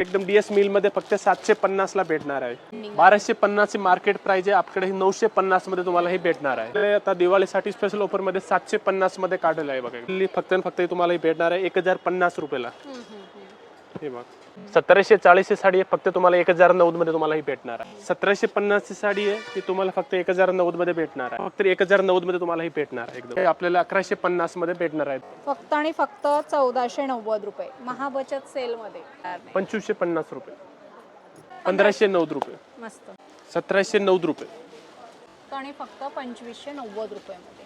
एकदम डीएस मिलमध्ये फक्त सातशे पन्नास ला भेटणार आहे. बाराशे पन्नास ची मार्केट प्राइस आहे. आपल्याकडे नऊशे पन्नासमध्ये तुम्हाला हे भेटणार आहे. आता दिवाळीसाठी स्पेशल ऑफरमध्ये सातशे पन्नासमध्ये काढलेलं आहे बघा. फक्त फक्त तुम्हाला हे भेटणार आहे. एक हजार पन्नास रुपयाला. हे बघ. सतराशे चाळीसची साडी आहे फक्त तुम्हाला एक हजार नव्वदमध्ये तुम्हाला ही भेटणार आहे. सतराशे पन्नासची साडी आहे ती तुम्हाला फक्त एक हजार नव्वदमध्ये भेटणार आहे. फक्त एक हजार नव्वदमध्ये तुम्हाला ही भेटणार आहे एकदम. हे आपल्याला अकराशे पन्नासमध्ये भेटणार आहे फक्त आणि फक्त चौदाशे नव्वद रुपये. महाबचत सेलमध्ये पंचवीसशे पन्नास रुपये. पंधराशे नव्वद रुपये. मस्त. सतराशे नव्वद रुपये. फक्त आणि फक्त पंचवीसशे नव्वद रुपयामध्ये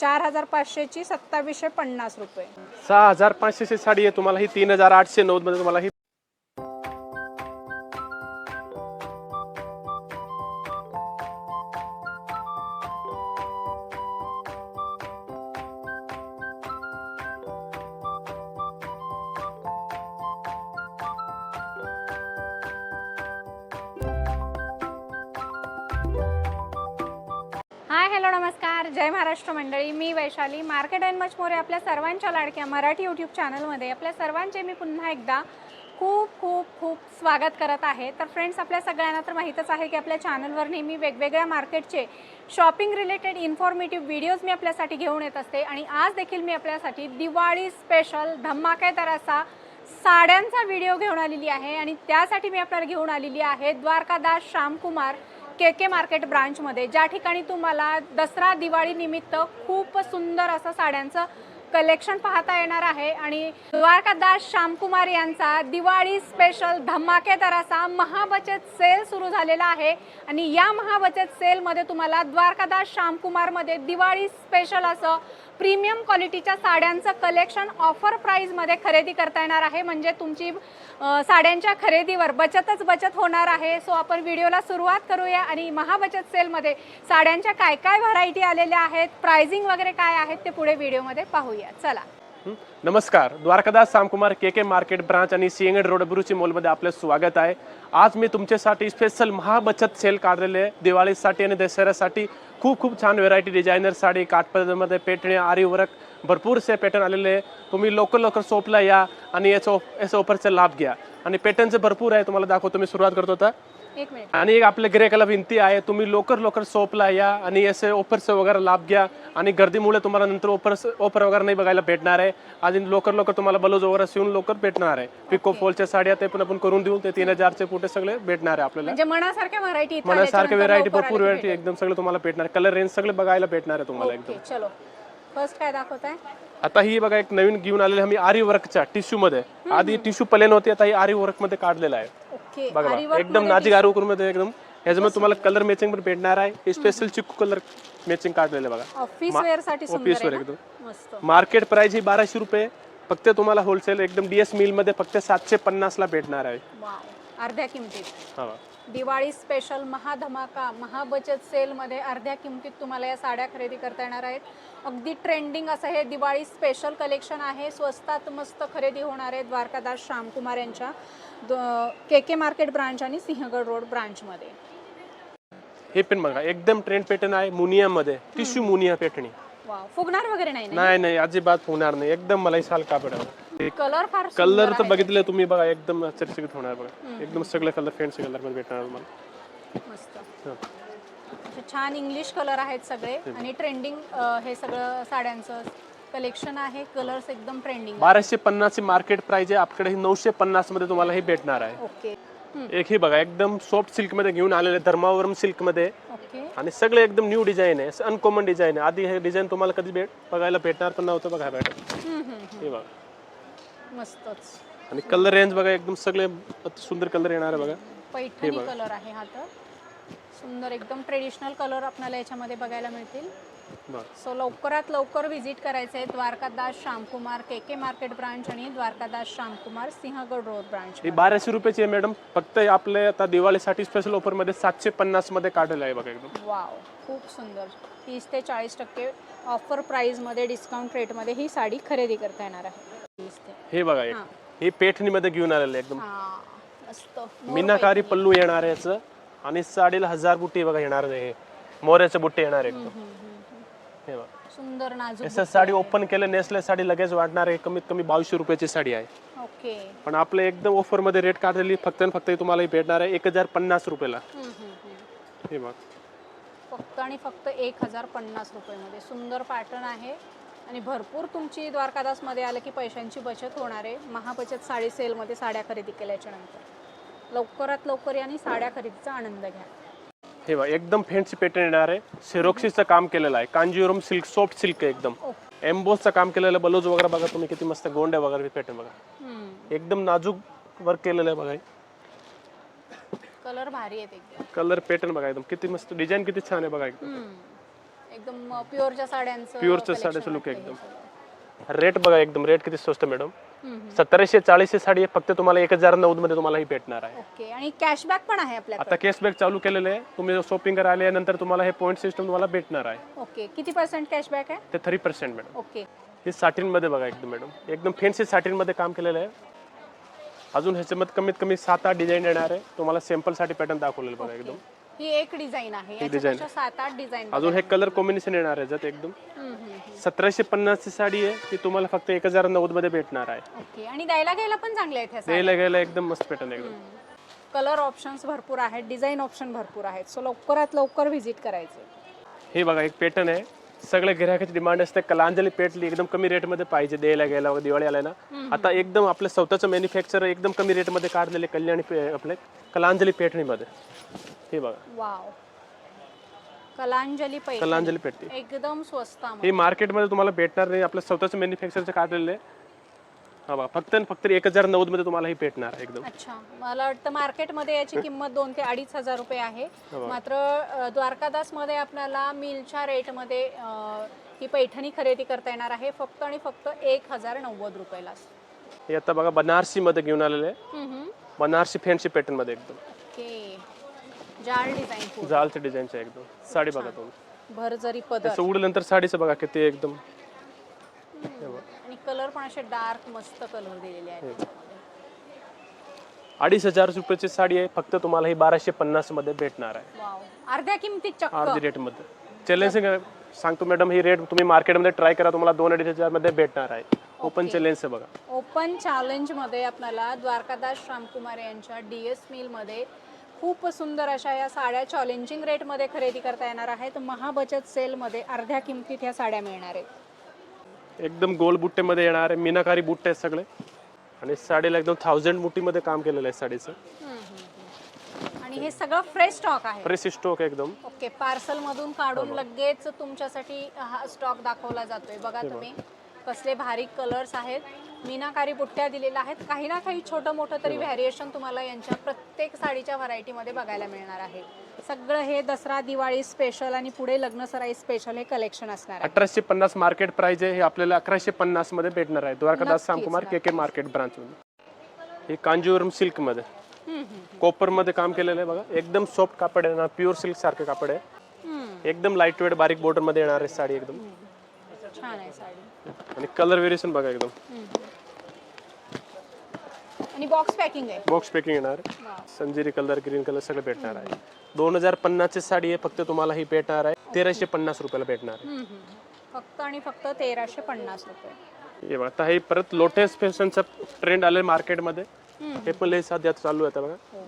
चार हजार पाचशेची सत्तावीसशे पन्नास रुपये. सहा हजार पाचशेची साडी आहे तुम्हाला. ही तीन हजार आठशे नव्वदमध्ये तुम्हाला ही हॅलो नमस्कार. जय महाराष्ट्र मंडळी. मी Vaishali. Market and much more आपल्या सर्वांच्या लाडक्या मराठी यूट्यूब चॅनलमध्ये आपल्या सर्वांचे मी पुन्हा एकदा खूप खूप खूप स्वागत करत आहे. तर फ्रेंड्स आपल्या सगळ्यांना तर माहीतच आहे की आपल्या चॅनलवर नेहमी वेगवेगळ्या मार्केटचे शॉपिंग रिलेटेड इन्फॉर्मेटिव्ह व्हिडिओज मी आपल्यासाठी घेऊन येत असते. आणि आज देखील मी आपल्यासाठी दिवाळी स्पेशल धमाकेदार असा साड्यांचा व्हिडिओ घेऊन आलेली आहे आणि त्यासाठी मी आपल्याला घेऊन आलेली आहे Dwarkadas Shyamkumar K K market ब्रांचमध्ये. ज्या ठिकाणी तुम्हाला दसरा दिवाळी निमित्त खूप सुंदर असं साड्यांचं कलेक्शन पाहता येणार आहे. आणि द्वारकादास श्यामकुमार यांचा दिवाळी स्पेशल धमाकेदार असा महाबचत सेल सुरू झालेला आहे. आणि या महाबचत सेलमध्ये तुम्हाला द्वारकादास श्यामकुमारमध्ये दिवाळी स्पेशल असं प्रीमियम क्वालिटीच्या साड्यांचं कलेक्शन ऑफर प्राईजमध्ये खरेदी करता येणार आहे. म्हणजे तुमची साड्यांच्या खरेदीवर बचतच बचत होणार आहे. सो आपण व्हिडिओला सुरुवात करूया आणि महाबचत सेलमध्ये साड्यांच्या काय काय व्हरायटी आलेल्या आहेत प्रायझिंग वगैरे काय आहेत ते पुढे व्हिडिओमध्ये पाहूया. चला. नमस्कार. Dwarkadas Samkumar K K market branch आणि सिंगड रोड बुरुची मॉलमध्ये आपलं स्वागत आहे. आज मी तुमच्यासाठी स्पेशल महाबचत सेल काढलेले आहे दिवाळीसाठी आणि दसऱ्यासाठी खूप खूप छान व्हेरायटी डिझायनर साडी काठपदरमध्ये पेटणे आरी भरपूरसे पॅटर्न आलेले आहे. तुम्ही लवकर लवकर सोपला या आणि याचा याचा ऑफरचा लाभ घ्या. आणि पॅटर्नचे भरपूर आहे तुम्हाला दाखवतो मी सुरुवात करतो तर एक मिनिट. आणि एक आपल्या गिरायकाला विनंती आहे तुम्ही लवकर लवकर शॉपला या आणि असे ऑफरचे वगैरे लाभ घ्या आणि गर्दीमुळे तुम्हाला नंतर ऑफर ऑफर वगैरे नाही बघायला भेटणार आहे. आणि लवकर लवकर तुम्हाला ब्लाऊज वगैरे शिवून लवकर भेटणार आहे. पिको फॉलच्या साड्या ते पण आपण करून देऊ ते तीन हजारचे कुठे सगळे भेटणार आहे आपल्याला. म्हणजे मनासारख्या व्हरायटी मनासारखे व्हेरायटी भरपूर व्हेरायटी एकदम सगळे तुम्हाला भेटणार कलर रेंज सगळे बघायला भेटणार आहे तुम्हाला एकदम. चलो. फर्स्ट काय दाखवत आहे? आता ही बघा एक नवीन घेऊन आलेली आम्ही आरी वर्कच्या टिश्यू मध्ये. आधी टिश्यू प्लेन होती आता ही आरी वर्कमध्ये काढलेला आहे. ओके बघा बघा एकदम नाजिक आरू करून मध्ये एकदम. ह्याच्यामध्ये तुम्हाला कलर मॅचिंग पण भेटणार आहे. स्पेशल चिक्कू कलर मॅचिंग काढलेलं आहे बघा. ऑफिस वेअरसाठी ऑफिस वर एकदम? मस्त. मार्केट प्राइस ही बाराशे रुपये. फक्त तुम्हाला होलसेल एकदम डीएस मिलमध्ये फक्त सातशे पन्नास ला भेटणार आहे. वाव अर्ध्या किमतीत. हा दिवाळी स्पेशल महाधमाका महाबचत सेलमध्ये अर्ध्या किमतीत तुम्हाला या साड्या खरेदी करता येणार आहेत. अगदी ट्रेंडिंग असं हे दिवाळी स्पेशल कलेक्शन आहे. स्वस्तात मस्त खरेदी होणार आहे द्वारकादास श्यामकुमार यांच्या. के के मार्केट ब्रांच आणि सिंहगड रोड ब्रांचमध्ये. हे पण बघा एकदम ट्रेंड पॅटर्न आहे मुनिया मध्ये टिश्यू मुनिया पॅटर्नी वाव फुगणार वगैरे नाही नाही नाही अजिबात होणार नाही. एकदम मला साल कापड आहे कलर फार कलर तर बघितले तुम्ही बघा एकदम आश्चर्यचकित होणार बघा. एकदम सगळे कलर फॅन्सी कलरमध्ये भेटणार तुम्हाला. मस्त. हा. असे छान इंग्लिश कलर आहेत सगळे आणि ट्रेंडिंग हे सगळं साड्यांचं. कलेक्शन आहे कलर्स एकदम ट्रेंडिंग बाराशे पन्नास ची मार्केट प्राइस आहे आपल्याकडे नऊशे पन्नासमध्ये तुम्हाला हे भेटणार आहे. ओके एक ही बघा एकदम सॉफ्ट सिल्कमध्ये घेऊन आलेले धर्मावरम सिल्कमध्ये. ओके आणि सगळे एकदम न्यू डिझाईन आहे अनकॉमन डिझाईन आहे. आधी हे डिझाईन तुम्हाला कधी भेट बघायला भेटणार पण नव्हतं बघा भेटत हे बघा. मस्तच. आणि कलर रेंज बघा एकदम सगळे अति सुंदर कलर येणार आहे बघा. पैठणी कलर आहे हा तर. सुंदर एकदम ट्रेडिशनल कलर आपल्याला याच्यामध्ये बघायला मिळतील. सो लवकरात लवकर व्हिजिट करायचं आहे Dwarkadas Shyamkumar K K market branch आणि द्वारकादास श्यामकुमार सिंहगड रोड ब्रांच ही बाराशे रुपयाची आहे मॅडम फक्त आपले आता दिवाळीसाठी स्पेशल ऑफरमध्ये सातशे पन्नासमध्ये काढलेलं आहे बघा एकदम. वाव खूप सुंदर. तीस ते चाळीस टक्के ऑफर प्राईजमध्ये डिस्काउंट रेटमध्ये ही साडी खरेदी करता येणार आहे. तीस ते. हे बघा एक हे. पेठणी मध्ये घेऊन आलेलं आहे एकदम. हा मस्त. मीनाकारी पल्लू येणार आहे याचं. आणि साडीला हजार बुट्टी बघा येणार आहे. हे मोऱ्याचे बुट्टे येणार आहे एकदम हे बघा. सुंदर नाजूक साडी ओपन केलं नेसले साडी लगेच वाढणार आहे. कमीत कमी बावीसशे रुपयाची साडी आहे. ओके. पण आपलं एकदम ऑफरमध्ये रेट काढलेली फक्त आणि फक्त तुम्हाला ही भेटणार आहे. एक हजार पन्नास रुपयाला. हम्म, हम्म, हम्म. हे बघ. फक्त आणि फक्त एक हजार पन्नास रुपयेमध्ये. सुंदर पॅटर्न आहे. आणि भरपूर तुमची द्वारकादासमध्ये आलं की पैशांची बचत होणार आहे. महाबचत साडी सेलमध्ये साड्या खरेदी केल्याच्यानंतर. लवकरात लवकर या आणि साड्या खरेदीचा आनंद घ्या. हे बघ एकदम फॅन्सी पॅटर्न येणार आहे. सिरोक्सीचं काम केलेलं आहे. कांजीवरम सिल्क सॉफ्ट सिल्क आहे एकदम. एम्बोसचं काम केलेलं बलोज वगैरे बघा तुम्ही किती मस्त गोंड्या वगैरे पॅटर्न बघा. एकदम नाजूक वर्क केलेलं आहे बघा कलर भारी आहेत एकदम. कलर पॅटर्न बघा एकदम. किती मस्त डिझाईन किती छान आहे बघा एकदम. हम्म. एकदम प्युअरच्या साड्यांचं प्युअरच्या collection साड्याचं look वाटतंय एकदम. सगळं. रेट बघा एकदम. रेट किती स्वस्त मॅडम सत्तरशे चाळीसशे साडी फक्त तुम्हाला एक हजार नऊ मध्ये तुम्हाला ही भेटणार आहे. ओके आणि कॅशबॅक पण आहे आपल्याकडे? आता कॅशबॅक चालू केलेलं आहे. तुम्ही शॉपिंग करायला आल्यानंतर तुम्हाला हे पॉईंट सिस्टम तुम्हाला भेटणार आहे. ओके किती पर्सेंट कॅशबॅक आहे? ते थ्री पर्सेंट मॅडम ओके. हे साठीन मध्ये बघा एकदम मॅडम एकदम फॅन्सी साठीन मध्ये काम केलेलं आहे. अजून ह्याच्यामध्ये कमीत कमी सात आठ डिझाईन येणार आहे. तुम्हाला सॅम्पलसाठी पॅटर्न दाखवलेलं बघा एकदम. ही एक डिझाईन आहे. याच्यापेक्षा सात आठ डिझाईन अजून हे कलर कॉम्बिनेशन येणार आहे जत एकदम. सतराशे पन्नासची साडी आहे ती तुम्हाला फक्त एक हजार नव्वदमध्ये भेटणार आहे. ओके आणि द्यायला घ्यायला पण चांगले आहेत ह्या द्यायला घ्यायला एकदम मस्त पॅटर्न एकदम कलर ऑप्शन्स भरपूर आहेत डिझाईन ऑप्शन भरपूर आहेत. सो लवकरात लवकर व्हिजिट करायचे. हे बघा एक पॅटर्न आहे. सगळे ग्राहकाची डिमांड असते. कलांजली पेटली एकदम कमी रेटमध्ये पाहिजे द्यायला घ्यायला वगैरे दिवाळी आल्या ना आता एकदम आपलं स्वतःचं मॅन्युफॅक्चर एकदम कमी रेटमध्ये काढलेले कल्याणी पे- आपले कलांजली पेटणीमध्ये. हे बघा. वाव कलांजली पैठणी. कलांजली पेटणी एकदम स्वस्त हे मार्केटमध्ये तुम्हाला भेटणार नाही. आपलं स्वतःचं मॅन्युफॅक्चरचं काढलेलं आहे. हा बघा फक्त आणि फक्त एक हजार नव्वदमध्ये तुम्हाला ही भेटणार आहे एकदम. अच्छा मला वाटतं मार्केटमध्ये याची किंमत दोन ते अडीच हजार रुपये आहे. मात्र अ, द्वारकादासमध्ये आपल्याला मिलच्या रेटमध्ये अ, ही पैठणी खरेदी करता येणार आहे. फक्त आणि फक्त एक हजार नव्वद रुपयाला. हे आता बघा बनारसी मध्ये घेऊन आलेलं आहे. बनारसी फॅन्सी पॅटर्नमध्ये एकदम. ओके. डिझाईन पूर्ण. जालच्या डिझाईनचं एकदम. साडी बघा तुम्ही. भर जरी पदर. त्याचं उडल्यानंतर साडीचं बघा किती एकदम. आणि कलर पण असे डार्क मस्त कलर दिलेले आहेत. अडीच हजार रुपयाची साडी आहे. फक्त तुम्हाला ही बाराशे पन्नासमध्ये भेटणार आहे. वाव. अर्ध्या किमतीत चक्क. अर्धी रेटमध्ये. चॅलेंजिंग सांगतो मॅडम ही रेट तुम्ही मार्केटमध्ये ट्राय करा. तुम्हाला दोन अडीच हजारमध्ये भेटणार आहे. ओपन चॅलेंज आहे बघा. ओपन चॅलेंजमध्ये आपल्याला द्वारकादास श्यामकुमार यांच्या डी एस मिलमध्ये खूप सुंदर अशा या साड्या चॅलेंजिंग रेटमध्ये खरेदी करता येणार आहेत. महाबचत सेलमध्ये अर्ध्या किमतीत ह्या साड्या मिळणार आहेत. एकदम गोल बुट्टेमध्ये येणार आहे मीनाकारी बुट्टे आहेत सगळे. आणि साडीला एकदम थाउजंड मुठीमध्ये काम केलेलं आहे साडीचं. आणि हे सगळं फ्रेश स्टॉक आहे. प्रेस स्टोक एकदम. ओके पार्सल मधून काढून लगेच तुमच्यासाठी हा स्टॉक दाखवला जातोय. बघा तुम्ही कसले भारी कलर्स आहेत. मीनाकारी बुट्ट्या दिलेल्या आहेत. काही ना काही छोटं मोठं तरी व्हॅरिएशन तुम्हाला यांच्या प्रत्येक साडीच्या व्हरायटीमध्ये बघायला मिळणार आहे. सगळं हे दसरा दिवाळी स्पेशल आणि पुढे लग्न सराई स्पेशल हे कलेक्शन असणार आहे. अठराशे पन्नास मार्केट प्राइस आहे. हे आपल्याला अकराशे पन्नासमध्ये भेटणार आहे. Dwarkadas Samkumar K K market branch मध्ये हे कांजीवरम सिल्कमध्ये. कॉपरमध्ये काम केलेलं आहे बघा. एकदम सॉफ्ट कापड आहे ना प्युअर सिल्क सारखे कापड आहे. एकदम लाइट वेट बारीक बॉर्डरमध्ये येणार आहे साडी एकदम. छान आहे साडी. आणि कलर व्हेरिएशन बघा एकदम. आणि बॉक्स पॅकिंग आहे. बॉक्स पॅकिंग येणार. संजिरी कलर ग्रीन कलर सगळं भेटणार आहे. दोन हजार पन्नासची साडी आहे फक्त तुम्हाला ही भेटणार आहे. तेराशे पन्नास रुपयाला भेटणार आहे. हम्म, हम्म. फक्त आणि फक्त तेराशे पन्नास रुपये. हे बघा आता हे परत लोटस फॅशनचा ट्रेंड आलाय मार्केटमध्ये हे पण लय सध्या चालू आहे आता बघा. हो.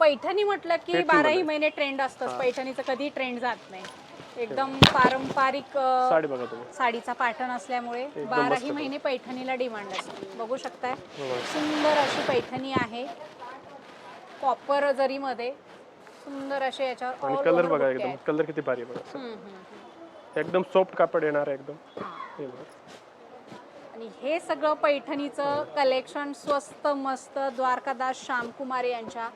पैठणी म्हटलं की बाराही महिने ट्रेंड असतं पैठणीचं कधी ट्रेंड जात नाही. एकदम पारंपरिक अ, साडी बघा तुम्ही. साडीचा पॅटर्न असल्यामुळे बाराही महिने पैठणीला डिमांड असते. बघू शकताय. सुंदर अशी पैठणी आहे. कॉपर जरीमध्ये. सुंदर असे याच्यावर आणि all कलर over बघा बुट्टे एकदम. आहेत. कलर किती भारी आहे बघा. हम्म, हम्म, हम्म. एकदम सॉफ्ट कापड येणार आहे एकदम. हा. हे बघा. आणि हे सगळं पैठणीचं कलेक्शन स्वस्त मस्त द्वारकादास श्यामकुमार यांच्या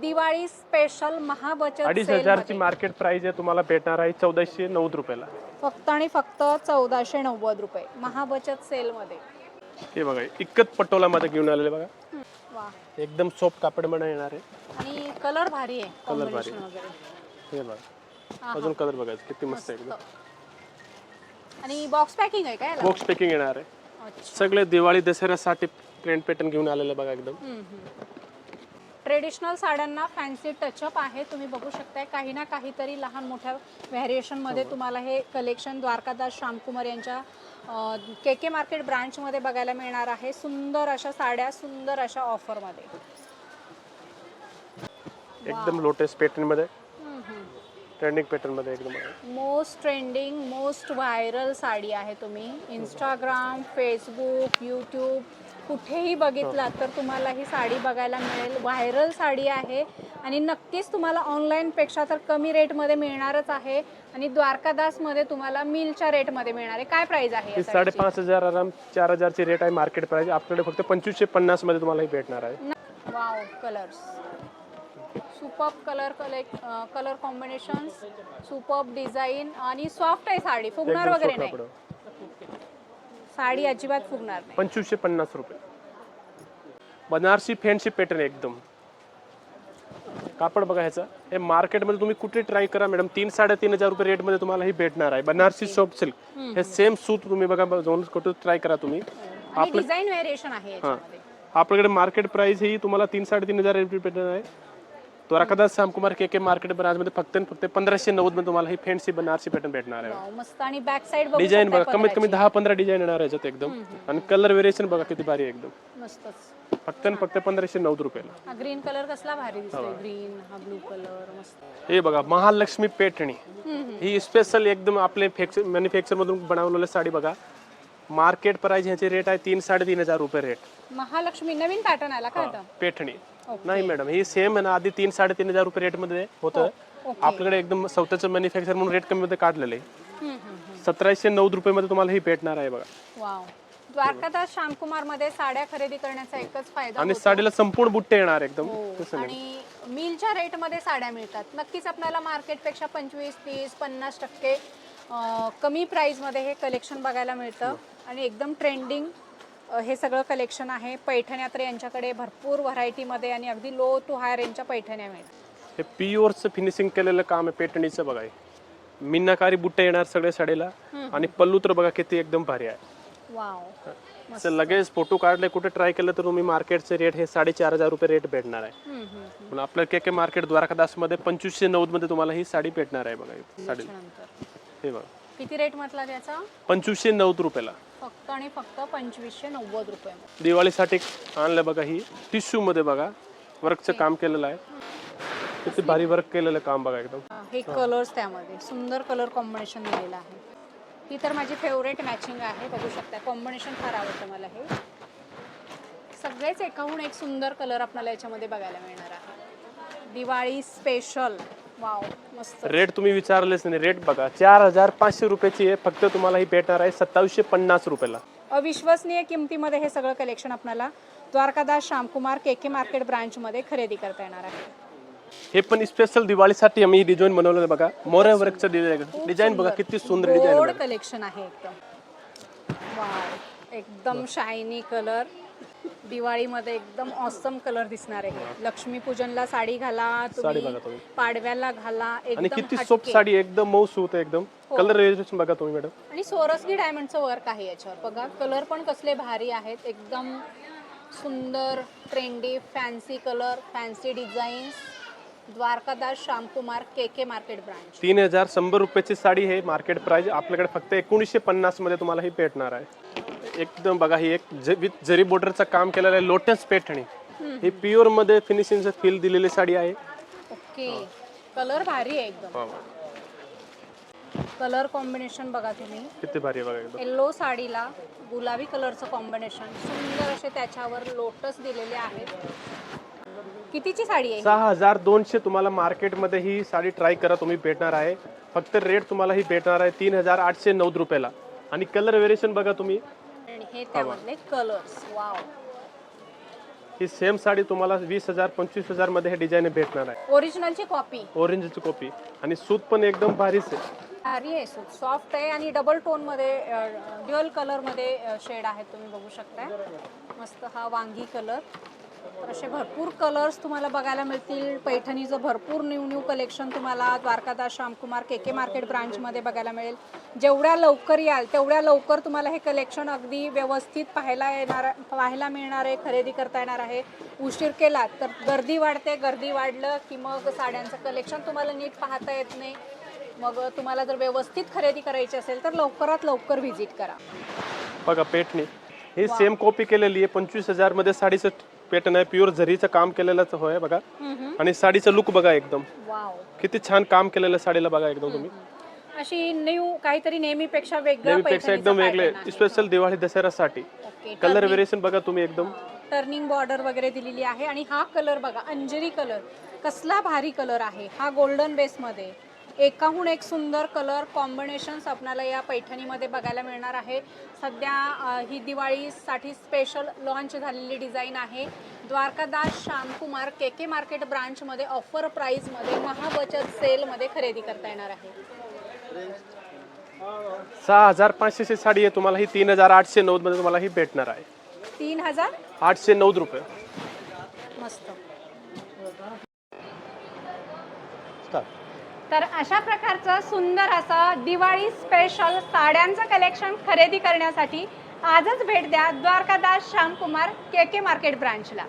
दिवाळी स्पेशल महाबचत अडीच सेल हजारची मार्केट प्राइस आहे तुम्हाला भेटणार आहे चौदाशे नव्वद रुपयाला. फक्त आणि फक्त चौदाशे नव्वद रुपये महाबचत सेलमध्ये हे बघा इकत पटोलामध्ये घेऊन आलेले बघा. वा. एकदम सॉफ्ट कापडमध्ये येणार आहे. आणि कलर भारी आहे भारी कॉम्बिनेशन वगैरे. हे बघा. अजून कलर बघायचं किती मस्त आहे एकदम. आणि बॉक्स पॅकिंग आहे काय याला? बॉक्स पॅकिंग येणार आहे. अच्छा. सगळे दिवाळी दसऱ्यासाठी ट्रेंड पॅटर्न घेऊन आलेले बघा एकदम. हम्म, हम्म. ट्रेडिशनल साड्यांना फॅन्सी टचअप आहे. तुम्ही बघू शकताय काही ना काहीतरी लहान मोठ्या व्हॅरिएशनमध्ये तुम्हाला हे कलेक्शन द्वारकादास श्यामकुमार यांच्या के के मार्केट ब्रांचमध्ये बघायला मिळणार आहे. सुंदर अशा साड्या सुंदर अशा ऑफरमध्ये एकदम लोटस पॅटर्नमध्ये. ट्रेंडिंग पॅटर्नमध्ये एकदम most trending most viral sari आहे तुम्ही. इंस्टाग्राम फेसबुक यूट्यूब कुठेही बघितलात तर तुम्हाला ही साडी बघायला मिळेल. व्हायरल साडी आहे आणि नक्कीच तुम्हाला ऑनलाईनपेक्षा तर कमी रेटमध्ये मिळणारच आहे आणि द्वारकादासमध्ये तुम्हाला मिलच्या रेटमध्ये मिळणार आहे. काय प्राइस आहे या साडीची? साडेपाच हजार आराम चार हजारची रेट आहे मार्केट प्राइस आपल्याकडे फक्त पंचवीसशे पन्नासमध्ये तुम्हाला ही भेटणार आहे. Wow colours superb colour collect colour combinations superb design आणि सॉफ्ट आहे साडी. फुगणार एकदम वगैरे सोपं नाही. कपडं. साडी अजिबात फुगणार नाही. पंचवीसशे पन्नास रुपये. बनारसी फॅन्सी पॅटर्न एकदम. कापड बघा ह्याचं. हे मार्केटमध्ये तुम्ही कुठे ट्राय करा मॅडम तीन साडेतीन हजार रुपये रेटमध्ये तुम्हाला ही भेटणार आहे. बनारसी सॉफ्ट सिल्क हे सेम सूत तुम्ही बघा जाऊन कुठे ट्राय करा तुम्ही. डिझाईन व्हेरिएशन आहे आपल्याकडे मार्केट प्राइस ही तुम्हाला तीन साडेतीन हजार रुपये भेटणार आहे. Dwarkadas Shyamkumar K K market ब्रांचमध्ये फक्त आणि फक्त पंधराशे नव्वदमध्ये तुम्हाला ही फॅन्सी बनारसी पॅटर्न भेटणार आहे. वाव, मस्त. आणि बॅक साइड बघू डिझाईन शकताय बघा कमीत कमी दहा पंधरा डिझाईन येणार आहे याच्यात एकदम. आणि कलर व्हेरिएशन बघा किती भारी आहे एकदम. मस्तच. फक्त आणि फक्त पंधराशे नव्वद रुपयाला. हा ग्रीन कलर कसला भारी दिसतोय? ग्रीन हा ब्लू कलर मस्त. हे बघा महालक्ष्मी पेठणी ही स्पेशल एकदम आपले मॅन्युफॅक्चर मधून बनवलेली साडी बघा. मार्केट प्राइस ह्याची रेट आहे तीन साडेतीन हजार रुपये रेट महालक्ष्मी नवीन पॅटर्न आला का आता? पेठणी नाही मॅडम ही सेम आहे ना आधी तीन साडेतीन हजार रुपये रेटमध्ये होतं. आपल्याकडे एकदम स्वतःचं मॅन्युफॅक्चर म्हणून रेट कमी मध्ये काढलेलं आहे. हम्म. सतराशे नव्वद रुपये मध्ये तुम्हाला ही भेटणार आहे बघा. वाव द्वारकादास श्यामकुमारमध्ये साड्या खरेदी करण्याचा एकच फायदा आणि साडीला संपूर्ण बुट्टे येणार एकदम. हो. आणि मिलच्या रेटमध्ये साड्या मिळतात. नक्कीच आपल्याला मार्केटपेक्षा पंचवीस तीस पन्नास टक्के कमी प्राईजमध्ये हे कलेक्शन बघायला मिळतं. आणि एकदम ट्रेंडिंग हे सगळं कलेक्शन आहे. पैठण्या तर यांच्याकडे भरपूर व्हरायटीमध्ये आणि अगदी लो टू हाय रेंजच्या पैठण्या मिळतात. हे प्युअरचं फिनिशिंग केलेलं काम आहे पेटणीचं बघा हे. मीनाकारी बुट्टे येणार सगळ्या साडीला आणि पल्लू तर बघा किती एकदम भारी आहे. वाव लगेच फोटो काढले कुठे ट्राय केलं तर तुम्ही मार्केटचे रेट हे साडेचार हजार रुपये रेट भेटणार आहे. पण आपल्या के के मार्केट द्वारकादासमध्ये पंचवीसशे नव्वदमध्ये तुम्हाला ही साडी भेटणार आहे बघा साडी. हे बघा. किती रेट म्हटला त्याचा? पंचवीसशे नव्वद रुपयाला. फक्त आणि फक्त पंचवीसशे नव्वद रुपये. दिवाळीसाठी आणलं बघा ही. टिश्यू मध्ये बघा वर्कचं काम केलेलं आहे. किती भारी वर्क केलेलं काम बघा एकदम. हे कलर्स त्यामध्ये. सुंदर कलर कॉम्बिनेशन दिलेलं आहे. ही तर माझी फेवरेट मॅचिंग आहे बघू शकता कॉम्बिनेशन फार आवडतं मला हे. सगळेच एकाहून एक सुंदर कलर आपल्याला याच्यामध्ये बघायला मिळणार आहे. दिवाळी स्पेशल वाव मस्त. रेट तुम्ही विचारलेच नाही. रेट बघा. चार हजार पाचशे रुपयाची आहे फक्त तुम्हाला ही भेटणार आहे सत्तावीसशे पन्नास रुपयाला. अविश्वसनीय किमतीमध्ये हे सगळं कलेक्शन आपल्याला Dwarkadas Shyamkumar K K market ब्रांचमध्ये खरेदी करता येणार आहे. हे पण स्पेशल दिवाळीसाठी आम्ही डिझाईन बनवलेलं बघा. मोऱ्या वर्कचं डिझाईन डिझाईन बघा किती सुंदर डिझाईन कलेक्शन आहे एकदम. वाव एकदम शायनी कलर दिवाळीमध्ये एकदम ऑसम कलर दिसणार आहे. लक्ष्मीपूजनला साडी घाला साडी तुम्ही बघा तुम्ही. पाडव्याला घाला आणि एकदम किती. सोप साडी एकदम मऊ सूत आहे एकदम कलर रेजिस्ट्रेशन बघा तुम्ही मॅडम आणि सोरसगी डायमंडचं वर्क आहे याच्यावर. बघा कलर पण कसले भारी आहेत. एकदम सुंदर trendy fancy colour fancy designs Dwarkadas Shyamkumar K K market branch तीन हजार शंभर रुपयाची साडी आहे मार्केट प्राइस आपल्याकडे फक्त एकोणीसशे पन्नासमध्ये तुम्हाला ही भेटणार आहे. एकदम बघा ही एक ज- विथ जरी बॉर्डरचं काम केलेलं आहे लोटस पेठणी ही प्युअरमध्ये फिनिशिंगचं फील दिलेली साडी आहे. ओके. कलर भारी आहे एकदम. कलर कॉम्बिनेशन बघा तुम्ही. किती भारी आहे बघा एकदम. येल्लो साडीला गुलाबी कलरचं कॉम्बिनेशन सुंदर असे त्याच्यावर लोटस दिलेले आहेत. कितीची साडी आहे? सहा हजार दोनशे तुम्हाला मार्केटमध्ये ही साडी ट्राय करा तुम्ही भेटणार आहे. फक्त रेट तुम्हाला ही भेटणार आहे तीन हजार आठशे नऊ रुपयाला. आणि कलर व्हेरिएशन बघा तुम्ही. आणि हे त्यामधले कलर्स वाव ही सेम साडी तुम्हाला वीस हजार पंचवीस हजारमध्ये हे डिझाईन भेटणार आहे. ओरिजिनलची कॉपी ऑरेंजची कॉपी आणि सूत पण एकदम भारीच आहे. भारी आहे सूट सॉफ्ट आहे आणि डबल टोनमध्ये ड्युअल कलरमध्ये शेड आहेत तुम्ही बघू शकताय. मस्त हा वांगी कलर तर असे भरपूर कलर्स तुम्हाला बघायला मिळतील. पैठणीचं भरपूर न्यू न्यू कलेक्शन तुम्हाला Dwarkadas Shyamkumar K K market ब्रांचमध्ये बघायला मिळेल. जेवढ्या लवकर याल तेवढ्या लवकर तुम्हाला हे कलेक्शन अगदी व्यवस्थित पाहायला येणार पाहायला मिळणार आहे खरेदी करता येणार आहे. उशीर केला तर गर्दी वाढते गर्दी वाढलं की मग साड्यांचं कलेक्शन तुम्हाला नीट पाहता येत नाही. मग तुम्हाला जर व्यवस्थित खरेदी करायची असेल तर लवकरात लवकर व्हिजिट करा. बघा पेठणी ही सेम कॉपी केलेली आहे पंचवीस हजारमध्ये साडीचं पेटर्न आहे प्युअर झरीचं काम केलेलंच होय बघा. आणि साडीचं लुक बघा एकदम. वाव किती छान काम केलेलं साडीला बघा एकदम तुम्ही. अशी न्यू काहीतरी नेहमीपेक्षा वेगळं नेहमीपेक्षा एकदम वेगळे. स्पेशल दिवाळी दसऱ्यासाठी. ओके कलर व्हेरिएशन बघा तुम्ही एकदम. टर्निंग बॉर्डर वगैरे दिलेली आहे. आणि हा कलर बघा अंजरी कलर कसला भारी कलर आहे. हा गोल्डन बेसमध्ये एकाहून एक सुंदर कलर कॉम्बिनेशन्स आपल्याला या पैठणीमध्ये बघायला मिळणार आहे. सध्या ही दिवाळीसाठी स्पेशल लॉन्च झालेली डिझाईन आहे. Dwarkadas Shyamkumar K K market ब्रांचमध्ये offer प्राईजमध्ये महाबचत सेलमध्ये खरेदी करता येणार आहे. सहा हजार पाचशेची साडी आहे. तुम्हाला ही तीन हजार आठशे नऊ मध्ये तुम्हाला ही भेटणार आहे. तीन हजार? आठशे नऊ रुपये. मस्त. तर अशा प्रकारचं सुंदर असं दिवाळी स्पेशल साड्यांचं कलेक्शन खरेदी करण्यासाठी आजच भेट द्या Dwarkadas Shyamkumar K K market ब्रांचला